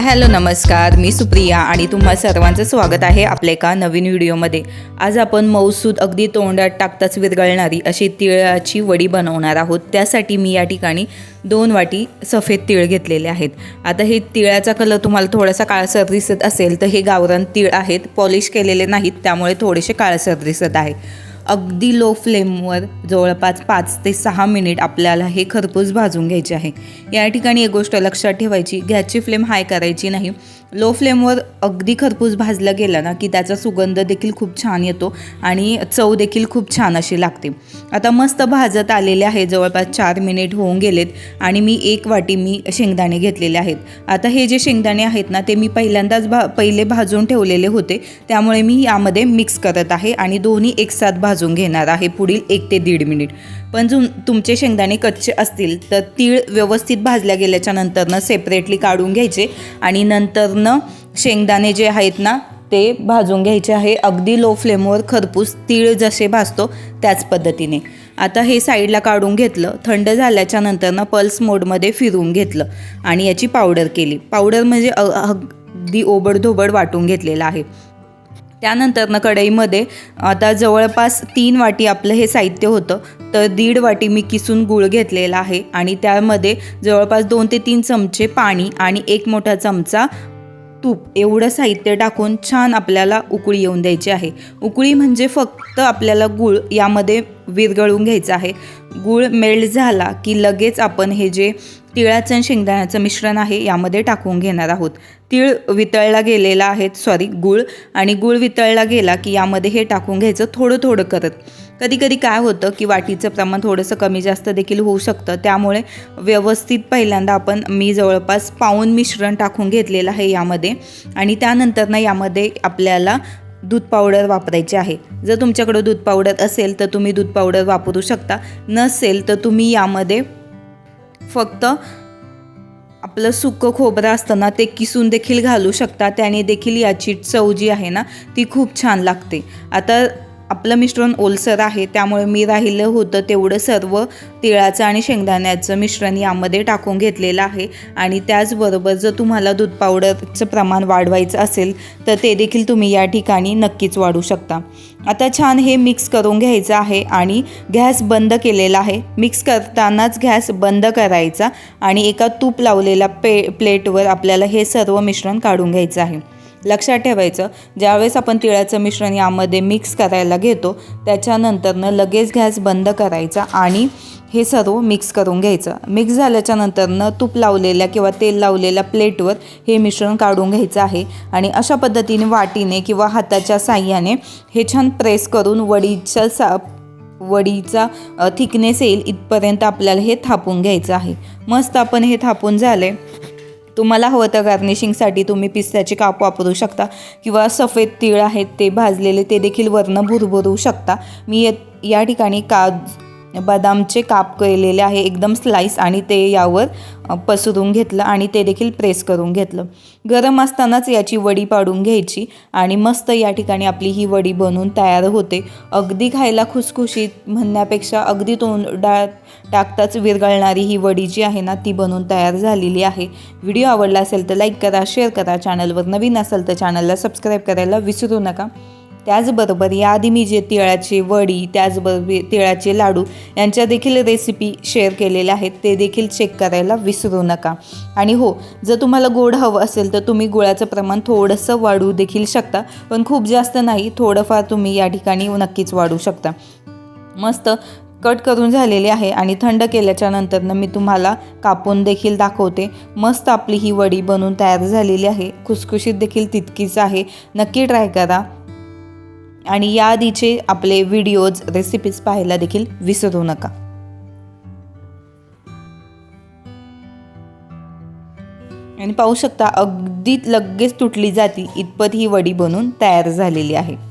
Hi hello नमस्कार. मी सुप्रिया आणि तुम्हा सर्वांचं स्वागत आहे आपल्या एका नवीन व्हिडिओमध्ये. आज आपण मौसूद अगदी तोंडात टाकताच विरघळणारी अशी तिळाची वडी बनवणार आहोत. त्यासाठी मी या ठिकाणी दोन वाटी सफेद तिळ घेतलेले आहेत. आता हे तिळाचा कलर तुम्हाला थोडासा काळसर दिसत असेल तर हे गावरान तिळ आहेत. पॉलिश केलेले नाहीत त्यामुळे थोडेसे काळसर दिसत आहे. अगदी लो फ्लेमवर जवळपास पाच ते सहा मिनिट आपल्याला हे खरपूस भाजून घ्यायचे आहे. या ठिकाणी एक गोष्ट लक्षात ठेवायची गॅसची फ्लेम हाय करायची नाही. लो फ्लेमवर अगदी खरपूस भाजला गेला ना की त्याचा सुगंध देखील खूप छान येतो आणि चव देखील खूप छान अशी लागते. आता मस्त भाजत आलेले आहे जवळपास चार मिनिट होऊन गेलेत आणि मी एक वाटी मी शेंगदाणे घेतलेले आहेत. आता हे जे शेंगदाणे आहेत ना ते मी पहिल्यांदाच भा पहिले भाजून ठेवलेले होते. त्यामुळे मी यामध्ये मिक्स करत आहे आणि दोन्ही एकसाथ भाजून घेणार आहे पुढील एक ते दीड मिनिट पण जु तुमचे शेंगदाणे कच्चे असतील तर तीळ व्यवस्थित भाजल्या गेल्याच्या नंतरनं सेपरेटली काढून घ्यायचे आणि नंतर पूर्ण शेंगदाणे जे आहेत ना ते भाजून घ्यायचे आहे. अगदी लो फ्लेमवर खरपूस तीळ जसे भाजतो त्याच पद्धतीने. आता हे साईडला काढून घेतलं थंड झाल्याच्या नंतरनं पल्स मोडमध्ये फिरवून घेतलं आणि याची पावडर केली. पावडर म्हणजे अ- अगदी ओबडधोबड वाटून घेतलेलं आहे. त्यानंतरनं कढईमध्ये आता जवळपास तीन वाटी आपलं हे साहित्य होतं तर दीड वाटी मी किसून गूळ घेतलेला आहे आणि त्यामध्ये जवळपास दोन ते तीन चमचे पाणी आणि एक मोठा चमचा तूप एवढं साहित्य टाकून छान आपल्याला उकळी येऊन द्यायची आहे. उकळी म्हणजे फक्त आपल्याला गूळ यामध्ये विरगळून घ्यायचं आहे. गूळ मेल्ट झाला की लगेच आपण हे जे तिळाचं आणि शेंगदाण्याचं मिश्रण आहे यामध्ये टाकून घेणार आहोत. तीळ वितळला गेलेला आहे सॉरी गूळ आणि गूळ वितळला गेला की यामध्ये हे टाकून घ्यायचं थोडं थोडं करत. कधी कधी काय होतं की वाटीचं प्रमाण थोडंसं कमी जास्त देखील होऊ शकतं. त्यामुळे व्यवस्थित पहिल्यांदा आपण मी जवळपास पाऊन मिश्रण टाकून घेतलेलं आहे यामध्ये. आणि त्यानंतर ना यामध्ये आपल्याला दूध पावडर वापरायची आहे. जर तुमच्याकडं दूध पावडर असेल तर तुम्ही दूध पावडर वापरू शकता. नसेल तर तुम्ही यामध्ये फक्त आपलं सुकं खोबरं असतं ना ते किसून देखील घालू शकता. त्याने देखील याची चव जी आहे ना ती खूप छान लागते. आता आपलं मिश्रण ओलसर आहे त्यामुळे मी राहिलं होतं तेवढं सर्व तिळाचं आणि शेंगदाण्याचं मिश्रण यामध्ये टाकून घेतलेलं आहे. आणि त्याचबरोबर जर तुम्हाला दूध पावडरचं प्रमाण वाढवायचं असेल तर ते देखील तुम्ही या ठिकाणी नक्कीच वाढू शकता. आता छान हे मिक्स करून घ्यायचं आहे आणि गॅस बंद केलेला आहे. मिक्स करतानाच गॅस बंद करायचा आणि एका तूप लावलेल्या पे प्लेटवर आपल्याला हे सर्व मिश्रण काढून घ्यायचं आहे. लक्षात ठेवायचं. ज्यावेळेस आपण तिळाचं मिश्रण यामध्ये मिक्स करायला घेतो त्याच्यानंतरनं लगेच गॅस बंद करायचा आणि हे सर्व मिक्स करून घ्यायचं. मिक्स झाल्याच्या नंतरनं तूप लावलेल्या किंवा तेल लावलेल्या प्लेटवर हे मिश्रण काढून घ्यायचं आहे आणि अशा पद्धतीने वाटीने किंवा हाताच्या साह्याने हे छान प्रेस करून वडीच्या सा वडीचा थिकनेस येईल इथपर्यंत आपल्याला हे थापून घ्यायचं आहे. मस्त आपण हे थापून झाले तुम्हाला हवं तर गार्निशिंगसाठी तुम्ही पिस्त्याचे काप वापरू शकता किंवा सफेद तीळ आहेत ते भाजलेले ते देखील वर्ण भुरभुरू शकता. मी या- या ठिकाणी का बदामचे काप केलेले आहे एकदम स्लाईस आणि ते यावर पसरून घेतलं आणि ते देखील प्रेस करून घेतलं. गरम असतानाच याची वडी पाडून घ्यायची आणि मस्त या ठिकाणी आपली ही वडी बनवून तयार होते. अगदी खायला खुसखुशीत म्हणण्यापेक्षा अगदी तोंडात टाकताच विरघळणारी ही वडी जी आहे ना ती बनवून तयार झालेली आहे. व्हिडिओ आवडला असेल तर लाईक करा शेअर करा. चॅनलवर नवीन असेल तर चॅनलला सबस्क्राईब करायला विसरू नका. त्याचबरोबर याआधी मी जे तिळाची वडी त्याचबरोबर तिळाचे लाडू यांच्या देखील रेसिपी शेअर केलेल्या आहेत ते देखील चेक करायला विसरू नका. आणि हो जर तुम्हाला गोड हवं असेल तर तुम्ही गुळाचं प्रमाण थोडंसं वाढवू देखील शकता पण खूप जास्त नाही थोडंफार तुम्ही या ठिकाणी नक्कीच वाढू शकता. मस्त कट करून झालेले आहे आणि थंड केल्याच्या नंतरनं मी तुम्हाला कापून देखील दाखवते. मस्त आपली ही वडी बनवून तयार झालेली आहे. खुसखुशीत देखील तितकीच आहे. नक्की ट्राय करा. आणि याआधीचे आपले व्हिडिओज रेसिपीज पाहायला देखील विसरू नका. आणि पाहू शकता अगदी लगेच तुटली जाती इतपत ही वडी बनून तयार झालेली आहे.